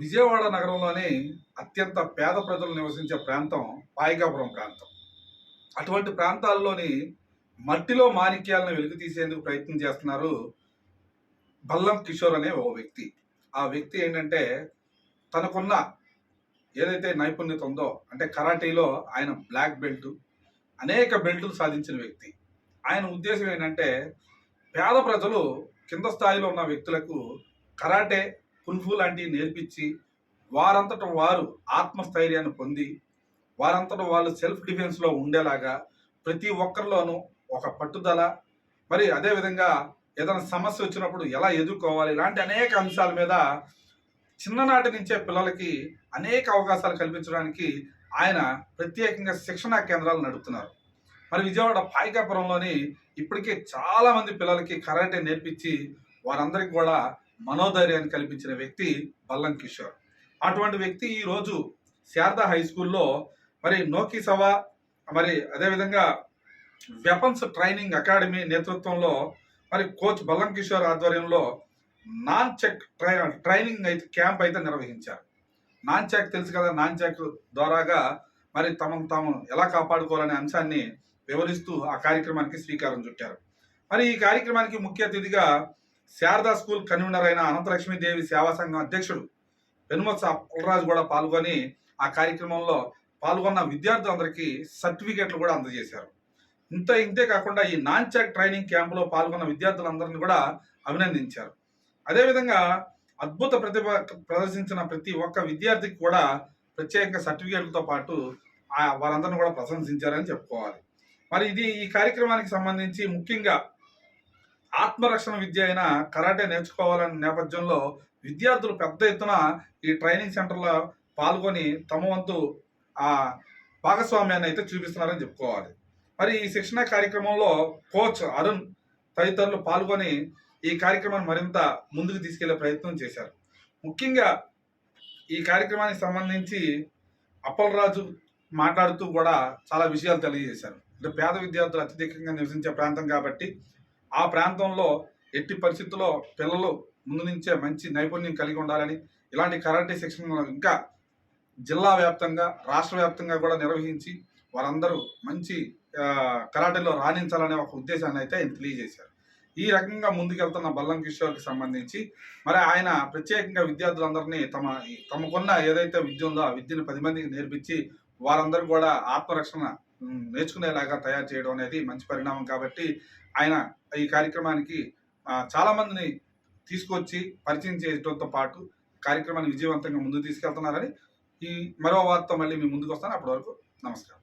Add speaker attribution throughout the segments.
Speaker 1: విజయవాడ నగరంలోని అత్యంత పేద ప్రజలు నివసించే ప్రాంతం పాయికాపురం ప్రాంతం. అటువంటి ప్రాంతాల్లోని మట్టిలో మాణిక్యాలను వెలుగు తీసేందుకు ప్రయత్నం చేస్తున్నారు బల్లం కిషోర్ అనే ఓ వ్యక్తి. ఆ వ్యక్తి ఏంటంటే తనకున్న ఏదైతే నైపుణ్యత ఉందో అంటే కరాటీలో ఆయన బ్లాక్ బెల్ట్ అనేక బెల్టులు సాధించిన వ్యక్తి. ఆయన ఉద్దేశం ఏంటంటే పేద ప్రజలు కింద స్థాయిలో ఉన్న వ్యక్తులకు కరాటే కున్ఫు లాంటివి నేర్పించి వారంతట వారు ఆత్మస్థైర్యాన్ని పొంది వారంతట వాళ్ళు సెల్ఫ్ డిఫెన్స్లో ఉండేలాగా ప్రతి ఒక్కరిలోనూ ఒక పట్టుదల మరి అదేవిధంగా ఏదైనా సమస్య వచ్చినప్పుడు ఎలా ఎదుర్కోవాలి ఇలాంటి అనేక అంశాల మీద చిన్ననాటి నుంచే పిల్లలకి అనేక అవకాశాలు కల్పించడానికి ఆయన ప్రత్యేకంగా శిక్షణా కేంద్రాలు నడుపుతున్నారు. మరి విజయవాడ పాయికాపురంలోని ఇప్పటికే చాలామంది పిల్లలకి కరాటే నేర్పించి వారందరికీ కూడా మనోధైర్యాన్ని కల్పించిన వ్యక్తి బల్లం కిషోర్. అటువంటి వ్యక్తి ఈరోజు శారదా హై స్కూల్లో మరి నోకి సవా మరి అదేవిధంగా వెపన్స్ ట్రైనింగ్ అకాడమీ నేతృత్వంలో మరి కోచ్ బల్లం కిషోర్ ఆధ్వర్యంలో నాన్ చెక్ ట్రై ట్రైనింగ్ అయితే క్యాంప్ అయితే నిర్వహించారు. నాన్ చెక్ తెలుసు కదా నాన్ చెక్ ద్వారాగా మరి తమను తాము ఎలా కాపాడుకోవాలనే అంశాన్ని వివరిస్తూ ఆ కార్యక్రమానికి శ్రీకారం చుట్టారు. మరి ఈ కార్యక్రమానికి ముఖ్య అతిథిగా శారదా స్కూల్ కన్వీనర్ అయిన అనంతలక్ష్మీదేవి సేవా సంఘం అధ్యక్షుడు పెనుమత్స అప్పలరాజు కూడా పాల్గొని ఆ కార్యక్రమంలో పాల్గొన్న విద్యార్థులందరికీ సర్టిఫికేట్లు కూడా అందజేశారు. ఇంత ఇంతే కాకుండా ఈ నాన్ ట్రైనింగ్ క్యాంపులో పాల్గొన్న విద్యార్థులందరినీ కూడా అభినందించారు. అదేవిధంగా అద్భుత ప్రతిభ ప్రదర్శించిన ప్రతి ఒక్క విద్యార్థికి కూడా ప్రత్యేకంగా సర్టిఫికేట్లతో పాటు వారందరిని కూడా ప్రశంసించారని చెప్పుకోవాలి. మరి ఇది ఈ కార్యక్రమానికి సంబంధించి ముఖ్యంగా ఆత్మరక్షణ విద్య అయిన కరాటే నేర్చుకోవాలనే నేపథ్యంలో విద్యార్థులు పెద్ద ఎత్తున ఈ ట్రైనింగ్ సెంటర్లో పాల్గొని తమ వంతు ఆ భాగస్వామ్యాన్ని అయితే చూపిస్తున్నారని చెప్పుకోవాలి. మరి ఈ శిక్షణ కార్యక్రమంలో కోచ్ అరుణ్ తదితరులు పాల్గొని ఈ కార్యక్రమాన్ని మరింత ముందుకు తీసుకెళ్ళే ప్రయత్నం చేశారు. ముఖ్యంగా ఈ కార్యక్రమానికి సంబంధించి అప్పలరాజు మాట్లాడుతూ కూడా చాలా విషయాలు తెలియజేశారు. అంటే పేద విద్యార్థులు అత్యధికంగా నివసించే ప్రాంతం కాబట్టి ఆ ప్రాంతంలో ఎట్టి పరిస్థితుల్లో పిల్లలు ముందు నుంచే మంచి నైపుణ్యం కలిగి ఉండాలని ఇలాంటి కరాటే శిక్షణలు ఇంకా జిల్లా వ్యాప్తంగా రాష్ట్ర వ్యాప్తంగా కూడా నిర్వహించి వారందరూ మంచి కరాటేలో రాణించాలనే ఒక ఉద్దేశాన్ని అయితే ఆయన తెలియజేశారు. ఈ రకంగా ముందుకెళ్తున్న బల్లం కిషోర్కి సంబంధించి మరి ఆయన ప్రత్యేకంగా విద్యార్థులందరినీ తమ తమకున్న ఏదైతే విద్య ఉందో ఆ విద్యను పది మందికి నేర్పించి వారందరూ కూడా ఆత్మరక్షణ నేర్చుకునేలాగా తయారు చేయడం అనేది మంచి పరిణామం కాబట్టి ఆయన ఈ కార్యక్రమానికి చాలామందిని తీసుకొచ్చి పరిచయం చేయడంతో పాటు కార్యక్రమాన్ని విజయవంతంగా ముందుకు తీసుకెళ్తున్నారని ఈ మరో వార్త మళ్ళీ మీ ముందుకు వస్తాను. అప్పటి వరకు నమస్కారం.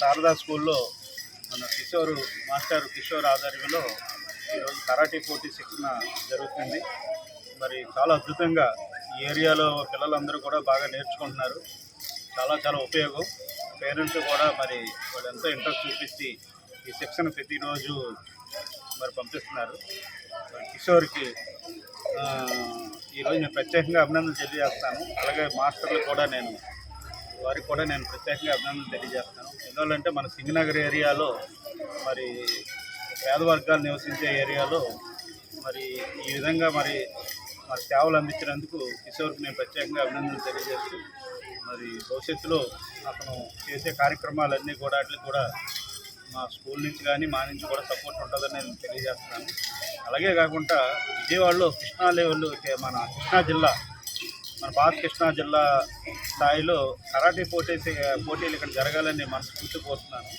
Speaker 2: శారదా స్కూల్లో మన కిషోర్ మాస్టర్ కిషోర్ ఆధ్వర్యంలో ఈరోజు కరాటీ పోటీ శిక్షణ జరుగుతుంది. మరి చాలా అద్భుతంగా ఈ ఏరియాలో పిల్లలందరూ కూడా బాగా నేర్చుకుంటున్నారు. చాలా చాలా ఉపయోగం. పేరెంట్స్ కూడా మరి వాళ్ళు ఎంతో ఇంట్రెస్ట్ చూపించి ఈ శిక్షణ ప్రతిరోజు మరి పంపిస్తున్నారు. మరి కిషోర్కి ఈరోజు నేను ప్రత్యేకంగా అభినందన తెలియజేస్తాను. అలాగే మాస్టర్లు కూడా నేను వారికి కూడా నేను ప్రత్యేకంగా అభినందనలు తెలియజేస్తాను ఎందువల్లంటే మన సింగనగర్ ఏరియాలో మరి పేద వర్గాలు నివసించే ఏరియాలో మరి ఈ విధంగా మరి మరి సేవలు అందించినందుకు కిషోర్కి నేను ప్రత్యేకంగా అభినందనలు తెలియజేస్తూ మరి భవిష్యత్తులో అతను చేసే కార్యక్రమాలన్నీ కూడా వాటికి కూడా మా స్కూల్ నుంచి కానీ మా నుంచి కూడా సపోర్ట్ ఉంటుందని నేను తెలియజేస్తున్నాను. అలాగే కాకుండా విజయవాడలో కృష్ణా లెవెల్ మన కృష్ణా జిల్లా మన బాలకృష్ణ జిల్లా స్థాయిలో కరాటే పోటీ పోటీలు ఇక్కడ జరగాలని మనస్ఫూర్తి కోరుతున్నాను.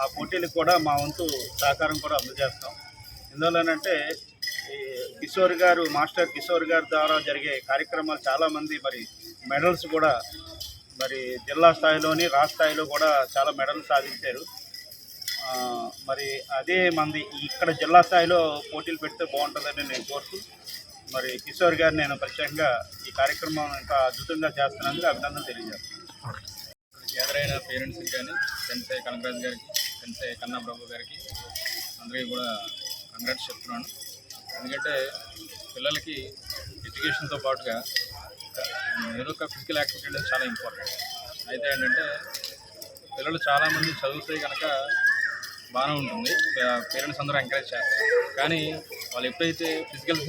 Speaker 2: ఆ పోటీలకు కూడా మా వంతు సహకారం కూడా అందజేస్తాం. ఎందువల్లనంటే ఈ కిషోర్ గారు మాస్టర్ కిషోర్ గారి ద్వారా జరిగే కార్యక్రమాలు చాలామంది మరి మెడల్స్ కూడా మరి జిల్లా స్థాయిలోని రాష్ట్ర స్థాయిలో కూడా చాలా మెడల్ సాధించారు. మరి అదే మంది ఇక్కడ జిల్లా స్థాయిలో పోటీలు పెడితే బాగుంటుందని నేను కోరుతూ మరి కిషోర్ గారు నేను ప్రత్యేకంగా ఈ కార్యక్రమం ఇంకా అద్భుతంగా చేస్తున్నందుకు అభినందనలు తెలియజేస్తున్నాను.
Speaker 3: ఎదురైన పేరెంట్స్కి కానీ సెన్సే కనకరాజ్ గారికి సెన్సే కన్నా ప్రభు గారికి అందరికీ కూడా కంగ్రాట్స్ చెప్తున్నాను. ఎందుకంటే పిల్లలకి ఎడ్యుకేషన్తో పాటుగా ఏదో ఒక ఫిజికల్ యాక్టివిటీ అనేది చాలా ఇంపార్టెంట్ అయితే ఏంటంటే పిల్లలు చాలామంది చదివితే కనుక బాగానే ఉంటుంది. పేరెంట్స్ అందరూ ఎంకరేజ్ చేస్తారు. కానీ వాళ్ళు ఎప్పుడైతే ఫిజికల్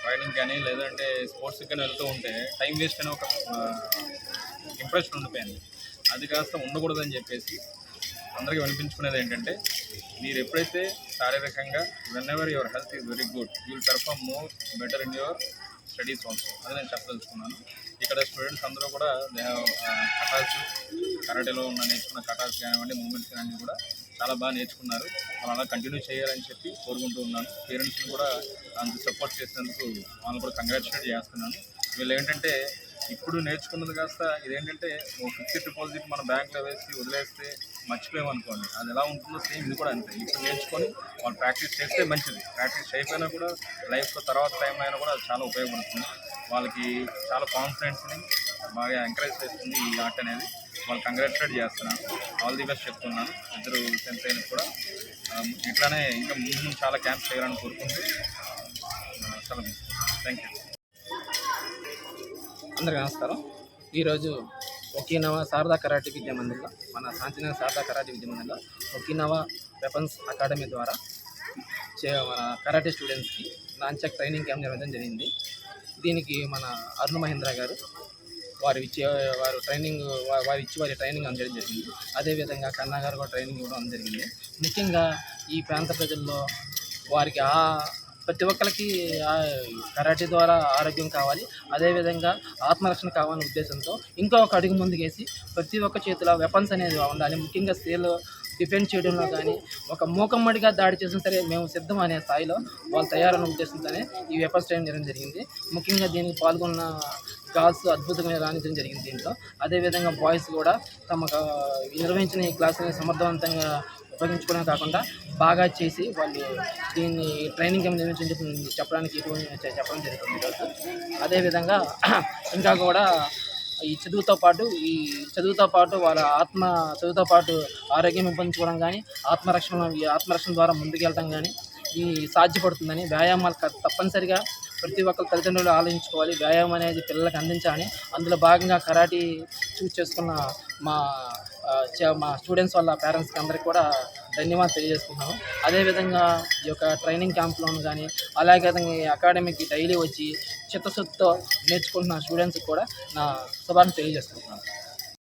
Speaker 3: ట్రైనింగ్ కానీ లేదంటే స్పోర్ట్స్కి కానీ వెళ్తూ ఉంటే టైం వేస్ట్ అనే ఒక ఇంప్రెషన్ ఉండిపోయింది. అది కాస్త ఉండకూడదని చెప్పేసి అందరికీ వినిపించుకునేది ఏంటంటే మీరు ఎప్పుడైతే శారీరకంగా whenever your health is very good you will perform more better in your studies also అది నేను చెప్పదలుచుకున్నాను. ఇక్కడ స్టూడెంట్స్ అందరూ కూడా దే హ్యావ్ కరాటేలో ఉన్న నేర్చుకున్న కటాల్స్ కానివ్వండి మూమెంట్స్ కానివ్వండి కూడా చాలా బాగా నేర్చుకున్నారు. వాళ్ళు అలా కంటిన్యూ చేయాలని చెప్పి కోరుకుంటూ ఉన్నాను. పేరెంట్స్ని కూడా అంత సపోర్ట్ చేసినందుకు వాళ్ళని కూడా కంగ్రాచులేట్ చేస్తున్నాను. వీళ్ళు ఏంటంటే ఇప్పుడు నేర్చుకున్నది కాస్త ఇదేంటంటే ఓ ఫిక్స్డ్ డిపాజిట్ మన బ్యాంక్లో వేసి వదిలేస్తే మర్చిపోయామనుకోండి. అది ఎలా ఉంటుందో సేమ్ ఇది కూడా అంతే. ఇప్పుడు నేర్చుకొని వాళ్ళు ప్రాక్టీస్ చేస్తే మంచిది. ప్రాక్టీస్ అయిపోయినా కూడా లైఫ్లో తర్వాత టైం అయినా కూడా అది చాలా ఉపయోగపడుతుంది. వాళ్ళకి చాలా కాన్ఫిడెన్స్ని బాగా ఎంకరేజ్ చేస్తుంది ఈ ఆర్ట్ అనేది. వాళ్ళు కంగ్రాచులేట్ చేస్తున్నాను. ఆల్ ది బెస్ట్ చెప్తున్నాను. ఇద్దరు టెన్త్ అయిన కూడా ఇట్లానే ఇంకా ముందు చాలా క్యాంప్స్ చేయాలని కోరుకుంటూ సెలవు థ్యాంక్ యూ
Speaker 4: అందరికీ నమస్కారం. ఈరోజు ఒకినవా శారదా కరాటే విద్యా మందిర్లో మన శాంతినగర్ శారదా కరాటే విద్యా మందిర్లో ఒకినవా వెపన్స్ అకాడమీ ద్వారా చే మన కరాటే స్టూడెంట్స్కి లాంచక్ ట్రైనింగ్ క్యాంప్ నిర్వహించడం జరిగింది. దీనికి మన అరుణ్ మహేంద్ర గారు వారు ఇచ్చే వారు ట్రైనింగ్ వారు ఇచ్చి వారి ట్రైనింగ్ అందడం జరిగింది. అదేవిధంగా కన్నా గారు కూడా ట్రైనింగ్ ఇవ్వడం జరిగింది. ముఖ్యంగా ఈ ప్రాంత ప్రజల్లో వారికి ఆ ప్రతి ఒక్కరికి ఆ కరాటే ద్వారా ఆరోగ్యం కావాలి. అదేవిధంగా ఆత్మరక్షణ కావాలనే ఉద్దేశంతో ఇంకా ఒక అడుగు ముందుకేసి ప్రతి ఒక్క చేతిలో వెపన్స్ అనేది ఉండాలి. ముఖ్యంగా స్త్రీలు డిఫెండ్ చేయడంలో కానీ ఒక మూకమ్మడిగా దాడి చేసిన సరే మేము సిద్ధం అనే స్థాయిలో వాళ్ళు తయారన్న ఉద్దేశంతోనే ఈ వెపన్స్ ట్రైన్ చేయడం జరిగింది. ముఖ్యంగా దీనికి పాల్గొన్న గర్ల్స్ అద్భుతంగా రాణించడం జరిగింది దీంట్లో. అదేవిధంగా బాయ్స్ కూడా తమ నిర్వహించిన ఈ క్లాసుని సమర్థవంతంగా ఉపయోగించుకోవడం కాకుండా బాగా చేసి వాళ్ళు దీన్ని ట్రైనింగ్ ఏమి నిర్వహించని చెప్పడానికి చెప్పడం జరుగుతుంది ఈరోజు అదేవిధంగా ఇంకా కూడా ఈ చదువుతో పాటు ఈ చదువుతో పాటు వాళ్ళ ఆత్మ చదువుతో పాటు ఆరోగ్యం పెంపొందించుకోవడం కానీ ఆత్మరక్షణ ఈ ఆత్మరక్షణ ద్వారా ముందుకెళ్ళడం కానీ ఈ సాధ్యపడుతుందని వ్యాయామాలు తప్పనిసరిగా ప్రతి ఒక్క తల్లిదండ్రులు ఆలోచించుకోవాలి. వ్యాయామం అనేది పిల్లలకు అందించాలని. అందులో భాగంగా కరాటీ చూస్ చేసుకున్న మా చ- మా స్టూడెంట్స్ వాళ్ళ పేరెంట్స్కి అందరికీ కూడా ధన్యవాదాలు తెలియజేసుకున్నాను అదేవిధంగా ఈ యొక్క ట్రైనింగ్ క్యాంప్లోను కానీ అలాగే విధంగా ఈ అకాడమీకి డైలీ వచ్చి చిత్తశుద్ధితో నేర్చుకుంటున్న స్టూడెంట్స్కి కూడా నా శుభాన్ని తెలియజేసుకుంటున్నాను.